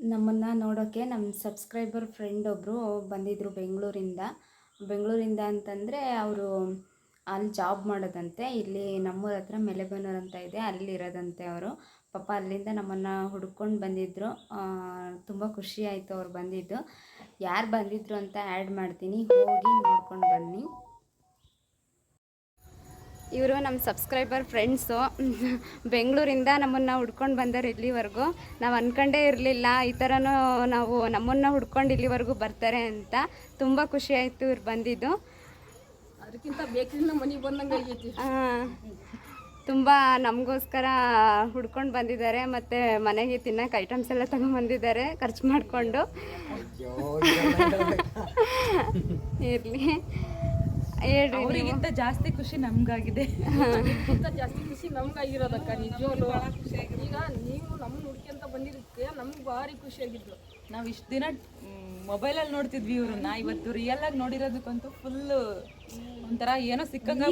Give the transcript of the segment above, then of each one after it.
ನಮ್ಮನ್ನು ನೋಡೋಕ್ಕೆ ನಮ್ಮ ಸಬ್ಸ್ಕ್ರೈಬರ್ ಫ್ರೆಂಡ್ ಒಬ್ಬರು ಬಂದಿದ್ದರು ಬೆಂಗಳೂರಿಂದ. ಬೆಂಗಳೂರಿಂದ ಅಂತಂದರೆ ಅವರು ಅಲ್ಲಿ ಜಾಬ್ ಮಾಡೋದಂತೆ. ಇಲ್ಲಿ ನಮ್ಮೂರ ಹತ್ರ ಮೆಲೆಬೆನ್ನೂರು ಅಂತ ಇದೆ. ಅಲ್ಲಿ ಇರೋದಂತೆ ಅವರು. ಪಾಪ ಅಲ್ಲಿಂದ ನಮ್ಮನ್ನು ಹುಡ್ಕೊಂಡು ಬಂದಿದ್ದರು ತುಂಬ ಖುಷಿ ಆಯಿತು ಅವ್ರು ಬಂದಿದ್ದು. ಯಾರು ಬಂದಿದ್ರು ಅಂತ ಆ್ಯಡ್ ಮಾಡ್ತೀನಿ. ಹೋಗಿ ನೋಡ್ಕೊಂಡು ಬನ್ನಿ. ಇವರು ನಮ್ಮ ಸಬ್ಸ್ಕ್ರೈಬರ್ ಫ್ರೆಂಡ್ಸು ಬೆಂಗಳೂರಿಂದ ನಮ್ಮನ್ನು ಹುಡ್ಕೊಂಡು ಬಂದರು ಇಲ್ಲಿವರೆಗೂ. ನಾವು ಅಂದ್ಕೊಂಡೇ ಇರಲಿಲ್ಲ ಈ ಥರನೂ ನಾವು ನಮ್ಮನ್ನು ಹುಡ್ಕೊಂಡು ಇಲ್ಲಿವರೆಗೂ ಬರ್ತಾರೆ ಅಂತ ತುಂಬ ಖುಷಿ ಆಯಿತು ಇವ್ರು ಬಂದಿದ್ದು. ಅದಕ್ಕಿಂತ ಬೇಕ್ರಿನ ಮನೆಗೆ ಬಂದಂಗೆ ಹಾಂ ತುಂಬ ನಮಗೋಸ್ಕರ ಹುಡ್ಕೊಂಡು ಬಂದಿದ್ದಾರೆ ಮತ್ತು ಮನೆಗೆ ತಿನ್ನೋಕೆ ಐಟಮ್ಸ್ ಎಲ್ಲ ತಗೊಂಬಂದಿದ್ದಾರೆ ಖರ್ಚು ಮಾಡಿಕೊಂಡು. ಇರಲಿ. ಅವರಿಗಿಂತ ಜಾಸ್ತಿ ಖುಷಿ ನಮ್ಗಾಗಿದೆ. ಜಾಸ್ತಿ ಖುಷಿ ನಮ್ಗಾಗಿರೋದಕ್ಕ ನಿಜವಾಗ್ಲು ಈಗ ನೀವು ನಮ್ಮನ್ನ ಹುಡ್ಕೊಂತ ಬಂದಿದ್ದಕ್ಕೆ ನಮ್ಗೆ ಭಾರಿ ಖುಷಿಯಾಗಿದ್ದು ನಾವು ಇಷ್ಟು ದಿನ ಮೊಬೈಲಲ್ಲಿ ನೋಡ್ತಿದ್ವಿ ಇವ್ರನ್ನ. ಇವತ್ತು ರಿಯಲ್ ಆಗಿ ನೋಡಿರೋದಕ್ಕಂತೂ ಫುಲ್ ಒಂಥರ ಏನೋ ಸಿಕ್ಕಂಗ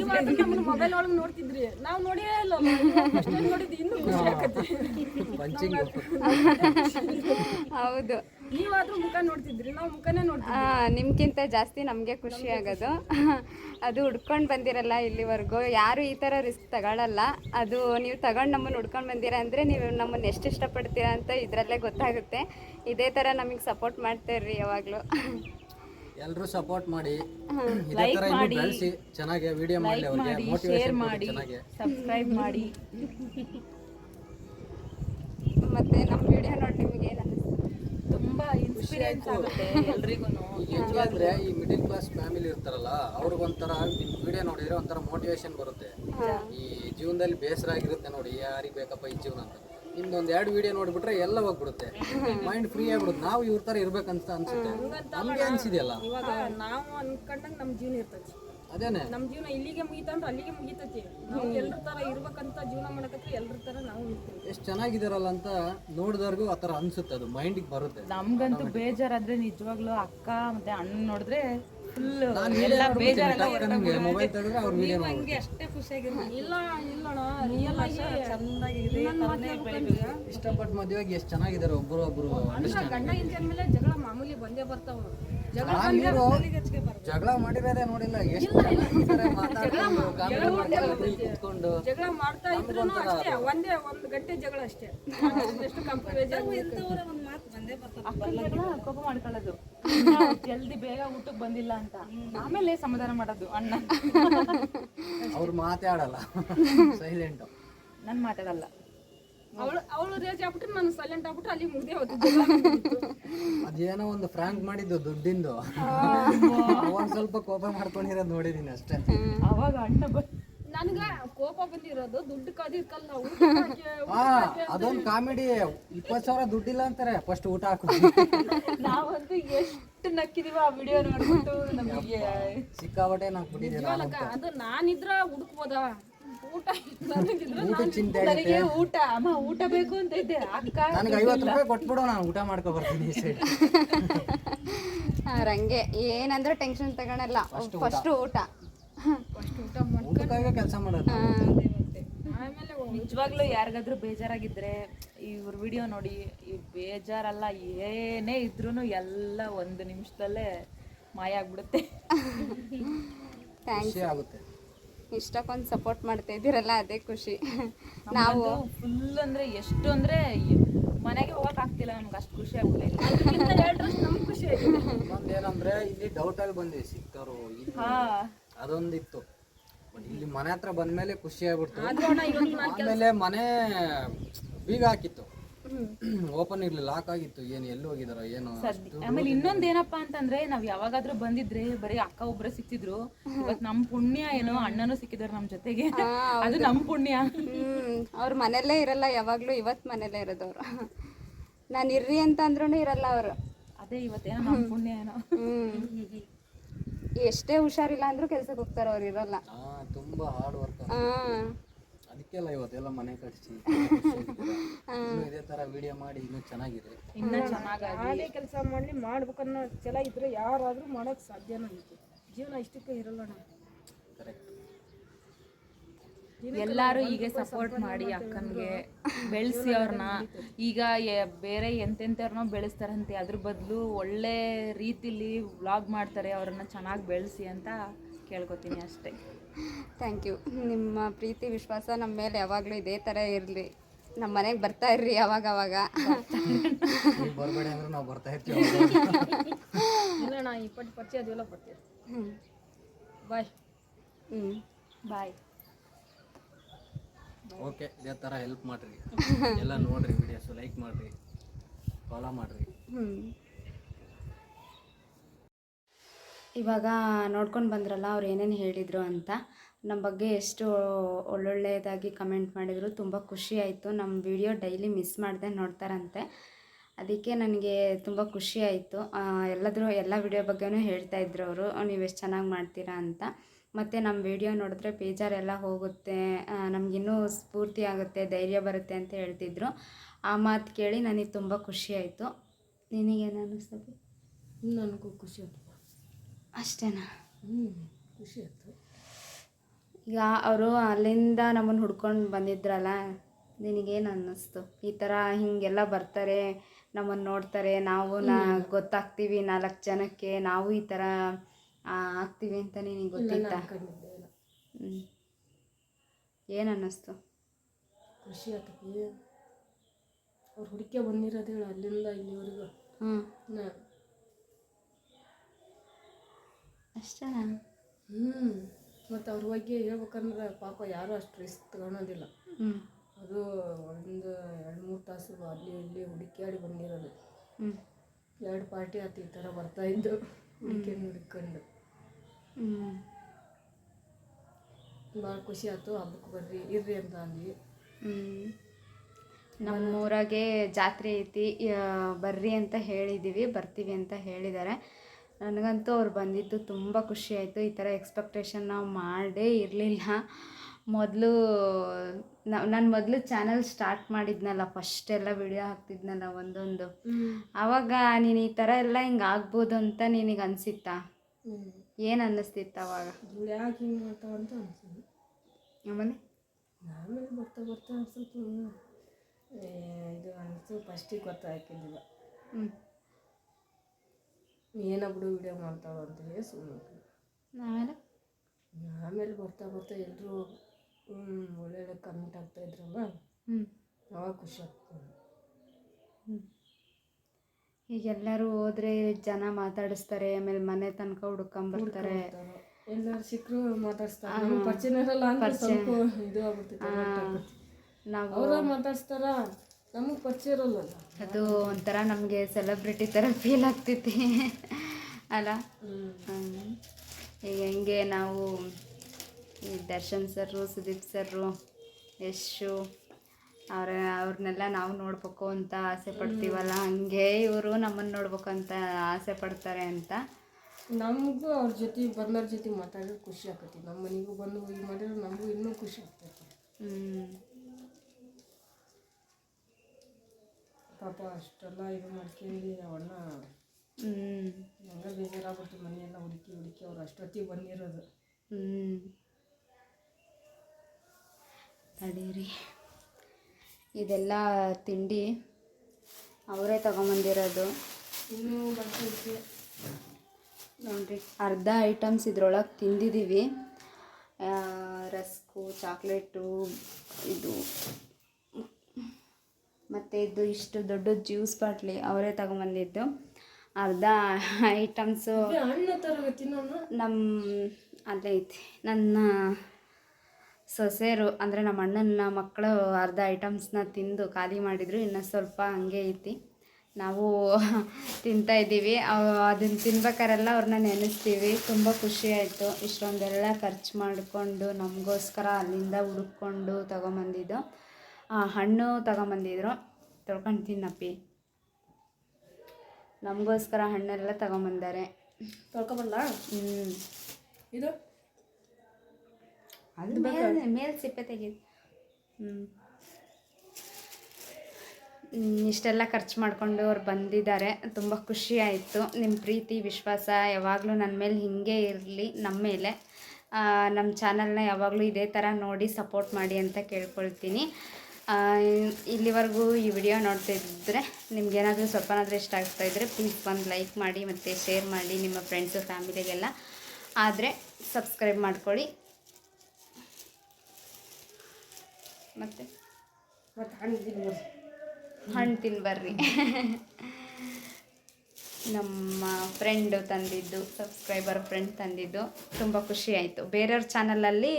ಮೊಬೈಲ್ ಒಳಗೆ ನೋಡ್ತಿದ್ರಿ. ನಾವು ನೋಡಿರೇ ಇಲ್ಲ ನೋಡಿದ್ವಿ ನೋಡಿದ್ದು ಇನ್ನೂ ಖುಷಿ ಆಗತ್ತೆ ಹೌದು. ನೀವಾದ್ರೂ ಮುಖ ನೋಡ್ತಿದ್ರಿ ನಾವು ಮುಖನೇ ನೋಡ್ತಿದ್ವಿ. ನಿಮ್ಗಿಂತ ಜಾಸ್ತಿ ನಮಗೆ ಖುಷಿ ಆಗೋದು. ಅದು ಹುಡ್ಕೊಂಡು ಬಂದಿರಲ್ಲ ಇಲ್ಲಿವರೆಗೂ ಯಾರು ಈ ಥರ ರಿಸ್ಕ್ ತಗೊಳ್ಳಲ್ಲ ಅದು ನೀವು ತಗೊಂಡು ನಮ್ಮನ್ನು ಹುಡ್ಕೊಂಡು ಬಂದಿರ ಅಂದರೆ ನೀವು ನಮ್ಮನ್ನು ಎಷ್ಟು ಇಷ್ಟಪಡ್ತೀರಾ ಅಂತ ಇದರಲ್ಲೇ ಗೊತ್ತಾಗುತ್ತೆ. ಇದೇ ಥರ ನಮಗೆ ಸಪೋರ್ಟ್ ಮಾಡ್ತೀರಿ ಯಾವಾಗಲೂ. ಎಲ್ಲರೂ ಸಪೋರ್ಟ್ ಮಾಡಿ ಲೈಕ್ ಮಾಡಿ ಇನ್ನೂ ಬೆಳೆಸಿ ಚೆನ್ನಾಗಿ ವಿಡಿಯೋ ಮಾಡಿ ಅವ್ರಿಗೆ ಶೇರ್ ಮೋಟಿವೇಶನ್ ಮಾಡಿ ಚೆನ್ನಾಗಿ. ಸಬ್ಸ್ಕ್ರೈಬ್ ಮಾಡಿ. ಮತ್ತೆ ನಮ್ಮ ವಿಡಿಯೋ ನೋಡಿ ನಿಮಗೆ ಎಲ್ರಿಗೂ ಈಗ ಹೆಂಗೆ ಅಂದ್ರೆ ಈ ಮಿಡಿಲ್ ಕ್ಲಾಸ್ ಫ್ಯಾಮಿಲಿ ಇರ್ತಾರಲ್ಲ ಅವ್ರಿಗೊಂಥರ ವಿಡಿಯೋ ನೋಡಿದ್ರೆ ಒಂಥರ ಮೋಟಿವೇಶನ್ ಬರುತ್ತೆ. ಈ ಜೀವನದಲ್ಲಿ ಬೇಸರ ಆಗಿರುತ್ತೆ ನೋಡಿ ಯಾರಿಗೆ ಬೇಕಪ್ಪ ಈ ಜೀವನ ಅಂತ. ನಿಮ್ದೊಂದು ಎರಡು ವಿಡಿಯೋ ನೋಡ್ಬಿಟ್ರೆ ಎಲ್ಲ ಹೋಗ್ಬಿಡುತ್ತೆ. ಮೈಂಡ್ ಫ್ರೀ ಆಗ್ಬಿಡುತ್ತೆ. ನಾವು ಇವ್ರ ತರ ಇರ್ಬೇಕಂತ ಅನ್ಸುತ್ತೆ. ನಮ್ಗೆ ಅನ್ಸಿದೆಯಲ್ಲ. ನಾವು ಅನ್ಕೊಂಡಂಗೆ ನಮ್ಮ ಜೀವನ ಇರ್ತೈತಿ ಅದೇನೆ. ನಮ್ಮ ಜೀವನ ಇಲ್ಲಿಗೆ ಮುಗಿತಂದ್ರೆ ಅಲ್ಲಿಗೆ ಮುಗಿತೈತಿ. ನಾವು ಎಲ್ರ ತರ ಇರ್ಬೇಕಂತ ಜೀವನ ಮಾಡಕತ್ರಿ ಎಲ್ರ ತರ ನಾವು ಇರ್ತೀವಿ. ಎಷ್ಟು ಚೆನ್ನಾಗಿದಾರಲ್ಲ ಅಂತ ನೋಡಿದವ್ರಿಗೂ ಆ ಥರ ಅನ್ಸುತ್ತೆ ಅದು ಮೈಂಡಿಗೆ ಬರುತ್ತೆ. ನಮ್ಗಂತೂ ಬೇಜಾರಾದ್ರೆ ನಿಜವಾಗ್ಲೂ ಅಕ್ಕ ಮತ್ತೆ ಅಣ್ಣ ನೋಡಿದ್ರೆ ಫುಲ್ ನಾನು ಎಲ್ಲ ಬೇಜಾರೆಲ್ಲ ಮೊಬೈಲ್ ತೆಗೆದ್ರೆ ಅವ್ರ ವಿಡಿಯೋ ಹಂಗೆ ಅಷ್ಟೇ ಖುಷಿಯಾಗಿರ್ತೀವಿ ಇಲ್ಲ ಇಲ್ಲಣ್ಣ ರಿಯಲ್ ಆಗಿ ಚೆನ್ನಾಗಿದೆ ಇಷ್ಟಪಟ್ಟು ಮದುವೆಗೆ ಎಷ್ಟು ಚೆನ್ನಾಗಿದ್ದಾರೆ ಒಬ್ಬರು ಒಬ್ಬರು ಗಂಡ ಇಂಜನ್ ಮೇಲೆ ಜಗಳ ಮಾಮೂಲಿ ಬಂದೇ ಬರ್ತಾವ. ಜಗಳ ನಾನಿರೋ ಜಗಳ ಮಾಡಿರೋದೇ ನೋಡಿಲ್ಲ. ಎಷ್ಟು ಕೂತ್ಕೊಂಡು ಜಗಳ ಮಾಡ್ತಾ ಇದ್ರು ಅಷ್ಟೇ ಒಂದೇ ಒಂದ್ ಗಂಟೆ ಜಗಳ ಅಷ್ಟೇ. ಎಷ್ಟು ಕಂಪ್ರಮೈಸ್ ಅಕ್ಕನ ಜಗಳ ಕೋಪ ಮಾಡ್ಕೊಳ್ಳೋದು. ಜಲ್ದಿ ಬೇಗ ಊಟಕ್ಕೆ ಬಂದಿಲ್ಲ ಅಂತ. ಆಮೇಲೆ ಸಮಾಧಾನ ಮಾಡೋದು ಅಣ್ಣ. ಅವ್ರು ಮಾತಾಡಲ್ಲ. ಸೈಲೆಂಟ್ ನಾನು ಮಾತಾಡಲ್ಲ. ಅವಳು ಅವಳು ರೇಜ್ ಆಗ್ಬಿಟ್ರೆ ನಾನು ಸೈಲೆಂಟ್ ಆಗ್ಬಿಟ್ಟು ಅಲ್ಲಿ ಮುಗ್ದೇ ಹೋಯ್ತು ಅದೇನೋ ಒಂದು ಫ್ರಾಂಕ್ ಮಾಡಿದ್ದು ದುಡ್ಡಿಂದು. ಒಂದ್ ಸ್ವಲ್ಪ ಕೋಪ ಮಾಡ್ಕೊಂಡಿರೋದು ನೋಡಿದೀನಿ ಅಷ್ಟೇ. ಅವಾಗ ಅಣ್ಣ ನನ್ಗ ಕೋಪ ಬಂದಿರೋದು ದುಡ್ಡು ಕದಿರ್ಕಲ್ಲ ಅದೊಂದು ಕಾಮಿಡಿ. ಇಪ್ಪತ್ತು ಸಾವಿರ ದುಡ್ಡಿಲ್ಲ ಅಂತಾರೆ ಫಸ್ಟ್ ಊಟ ಹಾಕು. ನಾವಂತೂ ಎಷ್ಟು ನಕ್ಕಿದೀವ ಆ ವಿಡಿಯೋ ನೋಡ್ಬಿಟ್ಟು ನಮಗೆ ಸಿಕ್ಕಾಬಟ್ಟೆ ನಾಕ್ ಅದು ನಾನಿದ್ರ ಹುಡುಕ್ಬೋದ? ಊಟ ಊಟ ನನಗೆ ಊಟ. ಅಮ್ಮ ಊಟ ಬೇಕು ಅಂತ ಇದ್ದೆ. ಅಕ್ಕ ನನಗೆ ಐವತ್ತು ರೂಪಾಯಿ ಕೊಟ್ಬಿಡು ನಾನು ಊಟ ಮಾಡ್ಕೊ ಬರ್ತೀನಿ ಈ ಸೈಡ್. ರಂಗೆ. ಏನಂದ್ರೆ ಟೆನ್ಷನ್ ತಗೊಳಲ್ಲ. ಫಸ್ಟ್ ಊಟ. ಊಟಕ್ಕಾಗ ಕೆಲಸ ಮಾಡೋದು. ಆಮೇಲೆ ನಿಜವಾಗ್ಲೂ ಯಾರಿಗಾದ್ರೂ ಬೇಜಾರಾಗಿದ್ರೆ ಇವ್ರ ವಿಡಿಯೋ ನೋಡಿ ಈ ಬೇಜಾರಲ್ಲ ಏನೇ ಇದ್ರೂ ಎಲ್ಲ ಒಂದು ನಿಮಿಷದಲ್ಲೇ ಮಾಯ ಆಗ್ಬಿಡುತ್ತೆ. ಆಗುತ್ತೆ. ಇಷ್ಟಕ್ಕೊಂದು ಸಪೋರ್ಟ್ ಮಾಡ್ತಾ ಇದ್ದೀರಲ್ಲ ಅದೇ ಖುಷಿ. ನಾವು ಫುಲ್ ಅಂದ್ರೆ ಎಷ್ಟು ಅಂದ್ರೆ ಮನೆಗೆ ಹೋಗಕ್ ಆಗ್ತಿಲ್ಲ ನಮ್ಗೆ ಅಷ್ಟು ಖುಷಿ ನಮ್ಗೆ ಖುಷಿ ಏನಂದ್ರೆ ಇಲ್ಲಿ ಡೌಟ್ ಆಗಿ ಬಂದ್ವಿ ಸಿಕ್ಕರು ಅದೊಂದಿತ್ತು. ಬಟ್ ಇಲ್ಲಿ ಮನೆ ಹತ್ರ ಬಂದ್ಮೇಲೆ ಖುಷಿ ಆಗ್ಬಿಡ್ತು. ಆಮೇಲೆ ಮನೆ ಬೀಗ ಹಾಕಿತ್ತು. ಓಪನ್ ಇರ್ಲಿ ಲಾಕ್ ಆಗಿತ್ತು. ಏನು ಎಲ್ಲಿ ಹೋಗಿದಾರ ಏನು ಆಮೇಲೆ ಇನ್ನೊಂದ್ ಏನಪ್ಪಾ ಅಂತಂದ್ರೆ ನಾವ್ ಯಾವಾಗಾದ್ರೂ ಬಂದಿದ್ರೆ ಬರೀ ಅಕ್ಕ ಒಬ್ರ ಸಿಕ್ತಿದ್ರು ಇವತ್ ನಮ್ ಪುಣ್ಯ ಏನೋ ಅಣ್ಣನೂ ಸಿಕ್ಕಿದಾರೆ ನಮ್ ಜೊತೆಗೆ. ಅದು ನಮ್ ಪುಣ್ಯ. ಹ್ಮ್ ಅವ್ರ ಮನೆಯಲ್ಲೇ ಇರಲ್ಲ ಯಾವಾಗ್ಲೂ ಇವತ್ ಮನೆಯಲ್ಲೇ ಇರೋದು ನಾನ್ ನಾನು ಇರ್ರಿ ಅಂತ ಅಂದ್ರೂ ಇರಲ್ಲ ಅವರು. ಅದೇ ಇವತ್ತೇನೋ ನಮ್ ಪುಣ್ಯ ಏನೋ. ಹ್ಮ್. ಎಷ್ಟೇ ಹುಷಾರಿಲ್ಲ ಅಂದ್ರೂ ಕೆಲ್ಸಕ್ಕೆ ಹೋಗ್ತಾರ ಅವ್ರು ಇರಲ್ಲ. ಹಾ ತುಂಬಾ ಹಾರ್ಡ್ ವರ್ಕ್ ಹಾಂ. ಅದಕ್ಕೆಲ್ಲ ಇವತ್ತೆಲ್ಲ ಮನೆ ಕಟ್ಸಿ ಇದೇ ತರ ವಿಡಿಯೋ ಮಾಡಿ ಇನ್ನೂ ಚೆನ್ನಾಗಿದೆ. ಇನ್ನ ಚೆನ್ನಾಗಿ ಕೆಲಸ ಮಾಡಲಿ ಮಾಡ್ಬೇಕನ್ನೋ ಛಲ ಇದ್ರೆ ಯಾರಾದರೂ ಮಾಡೋಕ್ಕೆ ಸಾಧ್ಯನೂ ಐತಿ ಜೀವನ ಇಷ್ಟಕ್ಕೆ ಇರಲ್ಲ ಅಣ್ಣ ಕರೆಕ್ಟ್ ಎಲ್ಲರೂ ಹೀಗೆ ಸಪೋರ್ಟ್ ಮಾಡಿ ಅಕ್ಕನಿಗೆ ಬೆಳೆಸಿ ಅವ್ರನ್ನ ಈಗ ಬೇರೆ ಎಂತೆಂಥವ್ರನ್ನೋ ಬೆಳೆಸ್ತಾರಂತೆ. ಅದ್ರ ಬದಲು ಒಳ್ಳೆ ರೀತಿಲಿ ವ್ಲಾಗ್ ಮಾಡ್ತಾರೆ ಅವ್ರನ್ನ ಚೆನ್ನಾಗಿ ಬೆಳೆಸಿ ಅಂತ ಕೇಳ್ಕೊತೀನಿ ಅಷ್ಟೇ. ಥ್ಯಾಂಕ್ ಯು ನಿಮ್ಮ ಪ್ರೀತಿ ವಿಶ್ವಾಸ ನಮ್ಮ ಮೇಲೆ ಯಾವಾಗಲೂ ಇದೇ ಥರ ಇರಲಿ. ನಮ್ಮ ಮನೆಗೆ ಬರ್ತಾ ಇರ್ರಿ ಯಾವಾಗ ಅವಾಗ. ಅಂದ್ರೆ ನಾವು ಬರ್ತಾ ಇರ್ತೀವಿ ಇಲ್ಲ ನಾ ಈ ಪಟ್ಟಿ ಪರಿಚಯ ಅದೆಲ್ಲ ಬರ್ತೀವಿ ಹ್ಞೂ ಬಾಯ್ ಹ್ಞೂ ಬಾಯ್ ಓಕೆ ಇದೇ ಥರ ಹೆಲ್ಪ್ ಮಾಡಿರಿ. ಎಲ್ಲ ನೋಡಿರಿ ವಿಡಿಯೋಸು ಲೈಕ್ ಮಾಡಿರಿ ಫಾಲೋ ಮಾಡಿರಿ. ಹ್ಞೂ ಇವಾಗ ನೋಡ್ಕೊಂಡು ಬಂದ್ರಲ್ಲ, ಅವ್ರು ಏನೇನು ಹೇಳಿದರು ಅಂತ. ನಮ್ಮ ಬಗ್ಗೆ ಎಷ್ಟು ಒಳ್ಳೊಳ್ಳೆಯದಾಗಿ ಕಮೆಂಟ್ ಮಾಡಿದರು, ತುಂಬ ಖುಷಿ ಆಯಿತು. ನಮ್ಮ ವಿಡಿಯೋ ಡೈಲಿ ಮಿಸ್ ಮಾಡದೆ ನೋಡ್ತಾರಂತೆ. ಅದಕ್ಕೆ ನನಗೆ ತುಂಬ ಖುಷಿ ಆಯಿತು. ಎಲ್ಲಾದರೂ, ಎಲ್ಲ ವಿಡಿಯೋ ಬಗ್ಗೆನೂ ಹೇಳ್ತಾ ಇದ್ರು ಅವರು. ನೀವು ಎಷ್ಟು ಚೆನ್ನಾಗಿ ಮಾಡ್ತೀರಾ ಅಂತ. ಮತ್ತು ನಮ್ಮ ವಿಡಿಯೋ ನೋಡಿದ್ರೆ ಬೇಜಾರೆಲ್ಲ ಹೋಗುತ್ತೆ. ನಮಗಿನ್ನೂ ಸ್ಫೂರ್ತಿ ಆಗುತ್ತೆ, ಧೈರ್ಯ ಬರುತ್ತೆ ಅಂತ ಹೇಳ್ತಿದ್ರು. ಆ ಮಾತು ಕೇಳಿ ನನಗೆ ತುಂಬ ಖುಷಿ ಆಯಿತು. ನಿನಗೇನು ಅನ್ನಿಸ್ತದೆ ನನಗೂ ಖುಷಿ ಆಯ್ತು. ಅಷ್ಟೇನಾ? ಹ್ಞೂ ಖುಷಿ ಆಯ್ತು. ಈಗ ಅವರು ಅಲ್ಲಿಂದ ನಮ್ಮನ್ನು ಹುಡ್ಕೊಂಡು ಬಂದಿದ್ರಲ್ಲ ನಿನಗೇನು ಅನ್ನಿಸ್ತು? ಈ ಥರ ಹೀಗೆಲ್ಲ ಬರ್ತಾರೆ ನಮ್ಮನ್ನು ನೋಡ್ತಾರೆ ನಾವು ನಾ ಗೊತ್ತಾಗ್ತೀವಿ ನಾಲ್ಕು ಜನಕ್ಕೆ ನಾವು ಈ ಥರ ಆಗ್ತೀವಿ ಅಂತ ನಿನಗೆ ಗೊತ್ತಿತ್ತಾ? ಕಂಡಿದ್ದೆ ಹ್ಞೂ ಏನು ಅನ್ನಿಸ್ತು? ಖುಷಿ ಆಗ್ತದೆ ಅವ್ರು ಹುಡುಕೆ ಬಂದಿರೋದು ಹೇಳು ಅಲ್ಲಿಂದ ಇಲ್ಲಿವರೆಗೂ. ಹ್ಞೂ ನಾ ಅಷ್ಟೇನಾ ಹ್ಞೂ ಮತ್ತು ಅವ್ರ ಬಗ್ಗೆ ಹೇಳ್ಬೇಕಂದ್ರೆ ಪಾಪ ಯಾರೂ ಅಷ್ಟು ರಿಸ್ಕ್ ತಗೊಳೋದಿಲ್ಲ. ಅದು ಒಂದು ಎರಡು ಮೂರು ತಾಸು ಅಲ್ಲಿ ಇಲ್ಲಿ ಹುಡುಕ್ಯಾಡಿ ಬಂದಿರೋದು. ಎರಡು ಪಾರ್ಟಿ ಆತು ಈ ಥರ ಬರ್ತಾ ಇದ್ದು ಹುಡುಕೊಂಡು. ಹುಡ್ಕೊಂಡು ಭಾಳ ಖುಷಿ ಆಯ್ತು ಹಬ್ಬಕ್ಕೆ ಬರ್ರಿ ಇರ್ರಿ ಅಂತ ಅಂದ್ವಿ. ಹ್ಮ್. ನಮ್ಮೂರಾಗೆ ಜಾತ್ರೆ ಐತಿ ಬರ್ರಿ ಅಂತ ಹೇಳಿದ್ದೀವಿ ಬರ್ತೀವಿ ಅಂತ ಹೇಳಿದ್ದಾರೆ ನನಗಂತೂ ಅವ್ರು ಬಂದಿದ್ದು ತುಂಬ ಖುಷಿ ಆಯಿತು. ಈ ಥರ ಎಕ್ಸ್ಪೆಕ್ಟೇಷನ್ ನಾವು ಮಾಡೇ ಇರಲಿಲ್ಲ. ಮೊದಲು ನಾನು ಮೊದಲು ಚಾನಲ್ ಸ್ಟಾರ್ಟ್ ಮಾಡಿದ್ನಲ್ಲ ಫಸ್ಟ್ ಎಲ್ಲ ವಿಡಿಯೋ ಹಾಕ್ತಿದ್ನಲ್ಲ ಒಂದೊಂದು. ಆವಾಗ ನೀನು ಈ ಥರ ಎಲ್ಲ ಹಿಂಗೆ ಆಗ್ಬೋದು ಅಂತ ನಿನಗೆ ಅನಿಸಿತ್ತಾ? ಏನು ಅನ್ನಿಸ್ತಿತ್ತು ಅವಾಗ? ಯಾಕೆ ಹಿಂಗೆ ಆಮೇಲೆ? ಆಮೇಲೆ ಬರ್ತಾ ಬರ್ತಾ ಸ್ವಲ್ಪ ಇದು ಅನಿಸ್ತು ಫಸ್ಟಿಗೆ ಗೊತ್ತಾಗಿದ್ದಿಲ್ಲ ಹ್ಞೂ ಏನ ಬಿಡು ವಿಡಿಯೋ ಮಾಡ್ತಾಳು ಅಂತೇಳಿ ಸುಮ್ಮನೆ ಆಮೇಲೆ ಆಮೇಲೆ ಬರ್ತಾ ಬರ್ತಾ ಎಲ್ಲರೂ ಒಳ್ಳೊಳ್ಳೆ ಕಮೆಂಟ್ ಆಗ್ತಾ ಇದ್ರಲ್ಲ ಹ್ಞೂ ಅವಾಗ ಖುಷಿ ಆಗ್ತದೆ. ಈಗ ಎಲ್ಲರೂ ಹೋದ್ರೆ ಜನ ಮಾತಾಡಿಸ್ತಾರೆ ಆಮೇಲೆ ಮನೆ ತನಕ ಹುಡ್ಕೊಂಬರ್ತಾರೆ ಎಲ್ಲರೂ ಸಿಕ್ಕರು ಮಾತಾಡಿಸ್ತಾರೆ. ಪರಿಚಯ ಇರಲ್ಲ ಅಂತ ಇದು ಆಗ್ಬಿಡ್ತೈತೆ ನಾವು ಅವ್ರ ಮಾತಾಡ್ಸ್ತಾರ? ನಮಗೆ ಪರಿಚಯ ಇರಲ್ಲ ಅದು ಒಂಥರ ನಮಗೆ ಸೆಲೆಬ್ರಿಟಿ ಥರ ಫೀಲ್ ಆಗ್ತೈತಿ ಅಲ್ಲ? ಈಗ ಹೆಂಗೆ ನಾವು ಈ ದರ್ಶನ್ ಸರ್ರು ಸುದೀಪ್ ಸರ್ರು ಯಶು ಅವ್ರ ಅವ್ರನ್ನೆಲ್ಲ ನಾವು ನೋಡ್ಬೇಕು ಅಂತ ಆಸೆ ಪಡ್ತೀವಲ್ಲ? ಹಂಗೆ ಇವರು ನಮ್ಮನ್ನು ನೋಡ್ಬೇಕು ಅಂತ ಆಸೆ ಪಡ್ತಾರೆ ಅಂತ. ನಮಗೂ ಅವ್ರ ಜೊತೆ ಬಂದವ್ರ ಜೊತೆ ಮಾತಾಡೋದು ಖುಷಿ ಆಗ್ತೈತಿ ನಮ್ಮ ಮನೆಗೂ ಬಂದು ಹೋಗಿ ಮಾಡಿದ್ರೆ ನಮಗೂ ಇನ್ನೂ ಖುಷಿ ಆಗ್ತೈತಿ ಹ್ಞೂ ಪಾಪ ಅಷ್ಟೆಲ್ಲ ಇದು ಮಾಡ್ಕೊಂಡು ಅವನ್ನ ಹ್ಞೂ ಹಂಗ ಬೇಜಾರಾಗ್ಬಿಡ್ತು ಮನೆಯೆಲ್ಲ ಹುಡುಕಿ ಹುಡುಕಿ ಅವ್ರು ಅಷ್ಟೊತ್ತಿಗೆ ಬಂದಿರೋದು. ಹ್ಞೂ ತಡೀರಿ. ಇದೆಲ್ಲ ತಿಂಡಿ ಅವರೇ ತಗೊಂಬಂದಿರೋದು. ಇನ್ನೂ ಬರ್ತೈತಿ ನೋಡ್ರಿ ಅರ್ಧ ಐಟಮ್ಸ್ ಇದ್ರೊಳಗೆ ತಿಂದಿದ್ದೀವಿ ರಸ್ಕು ಚಾಕ್ಲೇಟು ಇದು ಮತ್ತು ಇದು ಇಷ್ಟು ದೊಡ್ಡ ಜ್ಯೂಸ್ ಬಾಟ್ಲಿ ಅವರೇ ತಗೊಂಬಂದಿದ್ದು. ಅರ್ಧ ಐಟಮ್ಸು ನಮ್ಮ ಅದೇ ಐತಿ. ನನ್ನ ಸೊಸೆಯರು ಅಂದರೆ ನಮ್ಮ ಅಣ್ಣನ ಮಕ್ಕಳು ಅರ್ಧ ಐಟಮ್ಸ್ನ ತಿಂದು ಖಾಲಿ ಮಾಡಿದರು. ಇನ್ನು ಸ್ವಲ್ಪ ಹಂಗೆ ಐತಿ. ನಾವು ತಿಂತಾ ಇದ್ದೀವಿ. ಅದನ್ನು ತಿನ್ಬೇಕಾರೆಲ್ಲ ಅವ್ರನ್ನ ನೆನೆಸ್ತೀವಿ. ತುಂಬ ಖುಷಿ ಆಯಿತು. ಇಷ್ಟೊಂದೆಲ್ಲ ಖರ್ಚು ಮಾಡಿಕೊಂಡು ನಮಗೋಸ್ಕರ ಅಲ್ಲಿಂದ ಹುಡುಕೊಂಡು ತಗೊಂಬಂದಿದ್ದು. ಹಣ್ಣು ತಗೊಂಬಂದಿದ್ರು. ತೊಳ್ಕೊಂಡು ತಿನ್ನಪ್ಪಿ ನಮಗೋಸ್ಕರ ಹಣ್ಣೆಲ್ಲ ತಗೊಂಬಂದಾರೆ. ತೊಳ್ಕೊಬಲ್ಲ ಹ್ಞೂ ಇದು? ಅದು ಮೇಲೆ ಮೇಲೆ ಸಿಪ್ಪೆ ತೆಗಿ ಹ್ಞೂ ಇಷ್ಟೆಲ್ಲ ಖರ್ಚು ಮಾಡಿಕೊಂಡು ಅವ್ರು ಬಂದಿದ್ದಾರೆ. ತುಂಬ ಖುಷಿ ಆಯಿತು. ನಿಮ್ಮ ಪ್ರೀತಿ ವಿಶ್ವಾಸ ಯಾವಾಗಲೂ ನನ್ನ ಮೇಲೆ ಹೀಗೆ ಇರಲಿ ನಮ್ಮ ಮೇಲೆ. ನಮ್ಮ ಚಾನಲ್ನ ಯಾವಾಗಲೂ ಇದೇ ಥರ ನೋಡಿ ಸಪೋರ್ಟ್ ಮಾಡಿ ಅಂತ ಕೇಳ್ಕೊಳ್ತೀನಿ. ಆ, ಇಲ್ಲಿವರೆಗೂ ಈ ವಿಡಿಯೋ ನೋಡ್ತಿದ್ದರೆ ನಿಮ್ಗೇನಾದರೂ ಸ್ವಲ್ಪನಾದರೂ ಇಷ್ಟ ಆಗ್ತಾ ಇದ್ದರೆ ಪ್ಲೀಸ್ ಬಂದು ಲೈಕ್ ಮಾಡಿ ಮತ್ತು ಶೇರ್ ಮಾಡಿ ನಿಮ್ಮ ಫ್ರೆಂಡ್ಸು ಫ್ಯಾಮಿಲಿಗೆಲ್ಲ ಆದರೆ ಸಬ್ಸ್ಕ್ರೈಬ್ ಮಾಡ್ಕೊಳ್ಳಿ. ಮತ್ತು? ಮತ್ತು ಹಣ್ಣು ಹಣ್ಣು ತಿನ್ ಬರ್ರಿ. ನಮ್ಮ ಫ್ರೆಂಡು ತಂದಿದ್ದು ಸಬ್ಸ್ಕ್ರೈಬರ್ ಫ್ರೆಂಡ್ ತಂದಿದ್ದು. ತುಂಬ ಖುಷಿ ಆಯಿತು. ಬೇರೆಯವ್ರ ಚಾನಲಲ್ಲಿ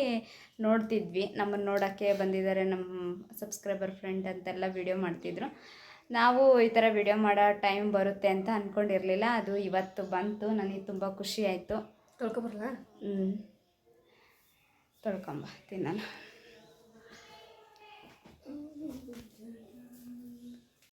ನೋಡ್ತಿದ್ವಿ ನಮ್ಮನ್ನು ನೋಡೋಕ್ಕೆ ಬಂದಿದ್ದಾರೆ ನಮ್ಮ ಸಬ್ಸ್ಕ್ರೈಬರ್ ಫ್ರೆಂಡ್ ಅಂತೆಲ್ಲ ವಿಡಿಯೋ ಮಾಡ್ತಿದ್ರು. ನಾವು ಈ ಥರ ವಿಡಿಯೋ ಮಾಡೋ ಟೈಮ್ ಬರುತ್ತೆ ಅಂತ ಅಂದ್ಕೊಂಡಿರಲಿಲ್ಲ ಅದು ಇವತ್ತು ಬಂತು ನನಗೆ ತುಂಬ ಖುಷಿ ಆಯಿತು. ತೊಳ್ಕೊಬರಲ್ಲ ಹ್ಞೂ ತೊಳ್ಕೊಂಬ ತಿನ್ನೋಣ.